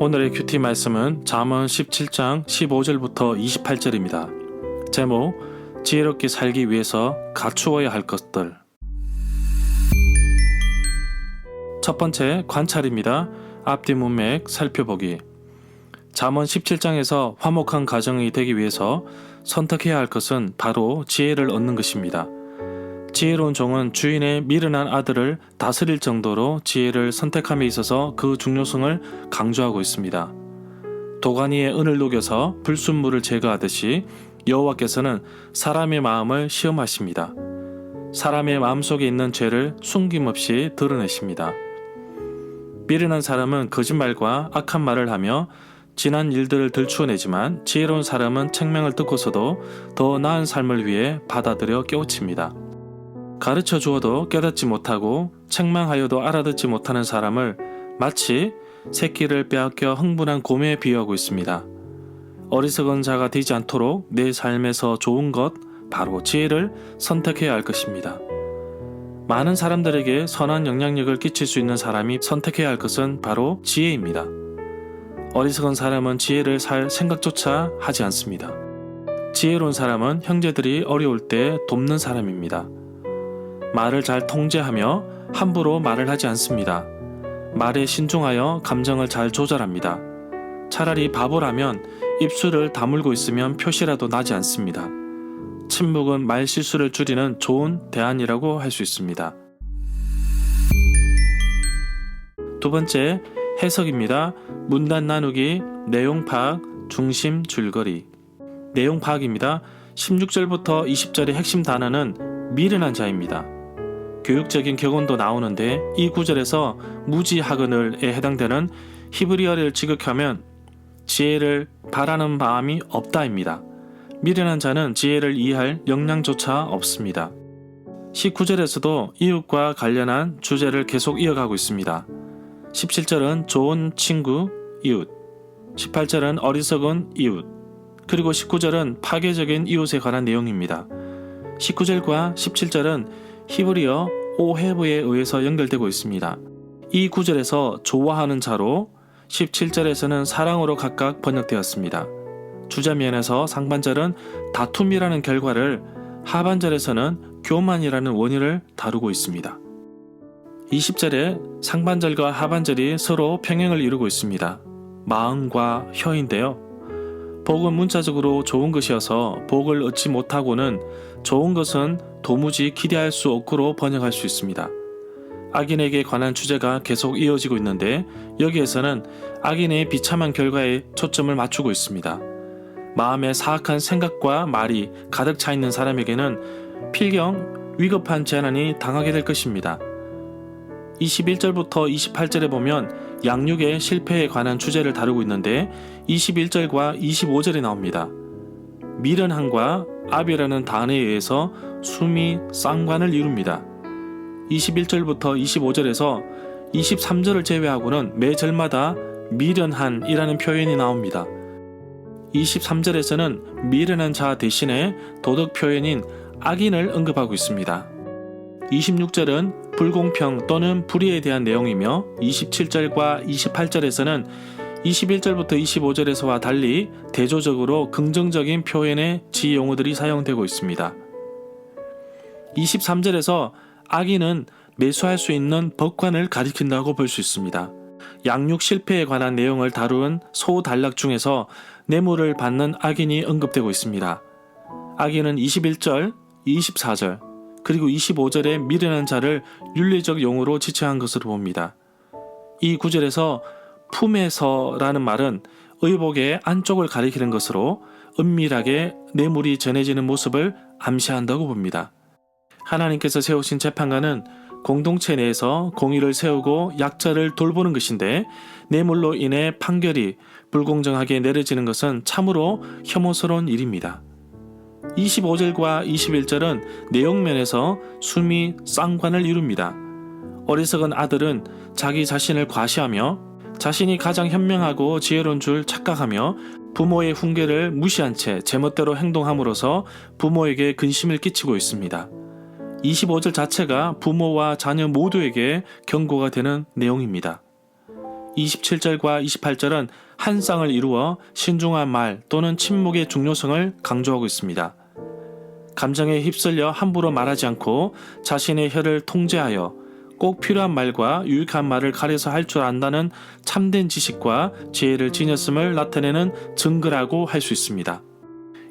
오늘의 큐티 말씀은 잠언 17장 15절부터 28절입니다. 제목 지혜롭게 살기 위해서 갖추어야 할 것들. 첫 번째 관찰입니다. 앞뒤 문맥 살펴보기. 잠언 17장에서 화목한 가정이 되기 위해서 선택해야 할 것은 바로 지혜를 얻는 것입니다. 지혜로운 종은 주인의 미련한 아들을 다스릴 정도로 지혜를 선택함에 있어서 그 중요성을 강조하고 있습니다. 도가니에 은을 녹여서 불순물을 제거하듯이 여호와께서는 사람의 마음을 시험하십니다. 사람의 마음속에 있는 죄를 숨김없이 드러내십니다. 미련한 사람은 거짓말과 악한 말을 하며 지난 일들을 들추어내지만 지혜로운 사람은 책명을 듣고서도 더 나은 삶을 위해 받아들여 깨우칩니다. 가르쳐 주어도 깨닫지 못하고 책망하여도 알아듣지 못하는 사람을 마치 새끼를 빼앗겨 흥분한 곰에 비유하고 있습니다. 어리석은 자가 되지 않도록 내 삶에서 좋은 것, 바로 지혜를 선택해야 할 것입니다. 많은 사람들에게 선한 영향력을 끼칠 수 있는 사람이 선택해야 할 것은 바로 지혜입니다. 어리석은 사람은 지혜를 살 생각조차 하지 않습니다. 지혜로운 사람은 형제들이 어려울 때 돕는 사람입니다. 말을 잘 통제하며 함부로 말을 하지 않습니다. 말에 신중하여 감정을 잘 조절합니다. 차라리 바보라면 입술을 다물고 있으면 표시라도 나지 않습니다. 침묵은 말 실수를 줄이는 좋은 대안이라고 할 수 있습니다. 두 번째, 해석입니다. 문단 나누기, 내용 파악, 중심 줄거리. 내용 파악입니다. 16절부터 20절의 핵심 단어는 미련한 자입니다. 교육적인 격언도 나오는데 이 구절에서 무지하거늘에 해당되는 히브리어를 지극하면 지혜를 바라는 마음이 없다입니다. 미련한 자는 지혜를 이해할 역량조차 없습니다. 19절에서도 이웃과 관련한 주제를 계속 이어가고 있습니다. 17절은 좋은 친구, 이웃. 18절은 어리석은 이웃. 그리고 19절은 파괴적인 이웃에 관한 내용입니다. 19절과 17절은 히브리어 오헤브에 의해서 연결되고 있습니다. 이 구절에서 좋아하는 자로 17절에서는 사랑으로 각각 번역되었습니다. 주자면에서 상반절은 다툼이라는 결과를 하반절에서는 교만이라는 원인을 다루고 있습니다. 20절에 상반절과 하반절이 서로 평행을 이루고 있습니다. 마음과 혀인데요. 복은 문자적으로 좋은 것이어서 복을 얻지 못하고는 좋은 것은 도무지 기대할 수 없고로 번역할 수 있습니다. 악인에게 관한 주제가 계속 이어지고 있는데 여기에서는 악인의 비참한 결과에 초점을 맞추고 있습니다. 마음에 사악한 생각과 말이 가득 차 있는 사람에게는 필경 위급한 재난이 당하게 될 것입니다. 21절부터 28절에 보면 양육의 실패에 관한 주제를 다루고 있는데 21절과 25절에 나옵니다. 미련함과 아비라는 단어에 의해서 숨이 쌍관을 이룹니다. 21절부터 25절에서 23절을 제외하고는 매 절마다 미련한이라는 표현이 나옵니다. 23절에서는 미련한 자 대신에 도덕 표현인 악인을 언급하고 있습니다. 26절은 불공평 또는 불의에 대한 내용이며 27절과 28절에서는 21절부터 25절에서와 달리 대조적으로 긍정적인 표현의 지혜 용어들이 사용되고 있습니다. 23절에서 악인은 매수할 수 있는 법관을 가리킨다고 볼 수 있습니다. 양육 실패에 관한 내용을 다룬 소단락 중에서 뇌물을 받는 악인이 언급되고 있습니다. 악인은 21절, 24절, 그리고 25절에 미련한 자를 윤리적 용어로 지칭한 것으로 봅니다. 이 구절에서 품에서라는 말은 의복의 안쪽을 가리키는 것으로 은밀하게 뇌물이 전해지는 모습을 암시한다고 봅니다. 하나님께서 세우신 재판관은 공동체 내에서 공의를 세우고 약자를 돌보는 것인데 뇌물로 인해 판결이 불공정하게 내려지는 것은 참으로 혐오스러운 일입니다. 25절과 21절은 내용면에서 숨이 쌍관을 이룹니다. 어리석은 아들은 자기 자신을 과시하며 자신이 가장 현명하고 지혜로운 줄 착각하며 부모의 훈계를 무시한 채 제멋대로 행동함으로써 부모에게 근심을 끼치고 있습니다. 25절 자체가 부모와 자녀 모두에게 경고가 되는 내용입니다. 27절과 28절은 한 쌍을 이루어 신중한 말 또는 침묵의 중요성을 강조하고 있습니다. 감정에 휩쓸려 함부로 말하지 않고 자신의 혀를 통제하여 꼭 필요한 말과 유익한 말을 가려서 할 줄 안다는 참된 지식과 지혜를 지녔음을 나타내는 증거라고 할 수 있습니다.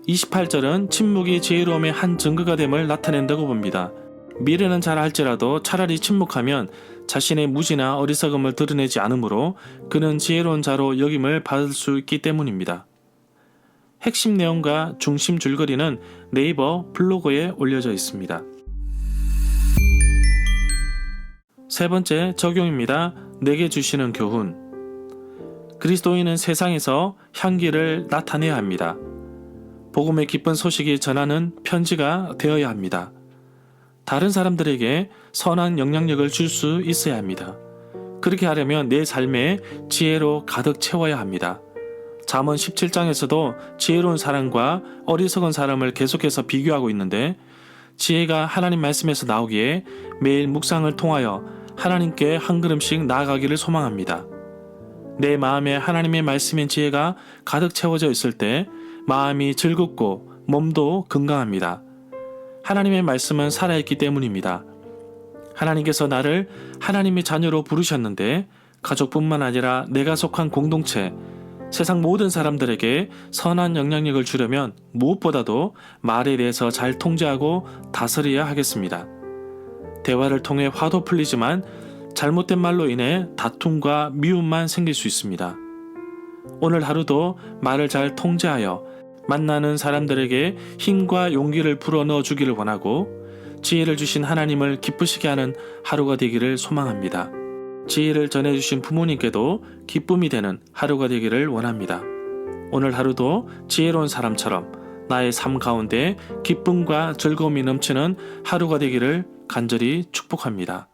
28절은 침묵이 지혜로움의 한 증거가 됨을 나타낸다고 봅니다. 미래는 잘 할지라도 차라리 침묵하면 자신의 무지나 어리석음을 드러내지 않으므로 그는 지혜로운 자로 여김을 받을 수 있기 때문입니다. 핵심 내용과 중심 줄거리는 네이버 블로그에 올려져 있습니다. 세 번째 적용입니다. 내게 주시는 교훈. 그리스도인은 세상에서 향기를 나타내야 합니다. 복음의 기쁜 소식이 전하는 편지가 되어야 합니다. 다른 사람들에게 선한 영향력을 줄 수 있어야 합니다. 그렇게 하려면 내 삶에 지혜로 가득 채워야 합니다. 잠언 17장에서도 지혜로운 사람과 어리석은 사람을 계속해서 비교하고 있는데 지혜가 하나님 말씀에서 나오기에 매일 묵상을 통하여 하나님께 한 걸음씩 나아가기를 소망합니다. 내 마음에 하나님의 말씀인 지혜가 가득 채워져 있을 때 마음이 즐겁고 몸도 건강합니다. 하나님의 말씀은 살아있기 때문입니다. 하나님께서 나를 하나님의 자녀로 부르셨는데 가족뿐만 아니라 내가 속한 공동체, 세상 모든 사람들에게 선한 영향력을 주려면 무엇보다도 말에 대해서 잘 통제하고 다스려야 하겠습니다. 대화를 통해 화도 풀리지만 잘못된 말로 인해 다툼과 미움만 생길 수 있습니다. 오늘 하루도 말을 잘 통제하여 만나는 사람들에게 힘과 용기를 불어넣어 주기를 원하고 지혜를 주신 하나님을 기쁘시게 하는 하루가 되기를 소망합니다. 지혜를 전해주신 부모님께도 기쁨이 되는 하루가 되기를 원합니다. 오늘 하루도 지혜로운 사람처럼 나의 삶 가운데 기쁨과 즐거움이 넘치는 하루가 되기를 간절히 축복합니다.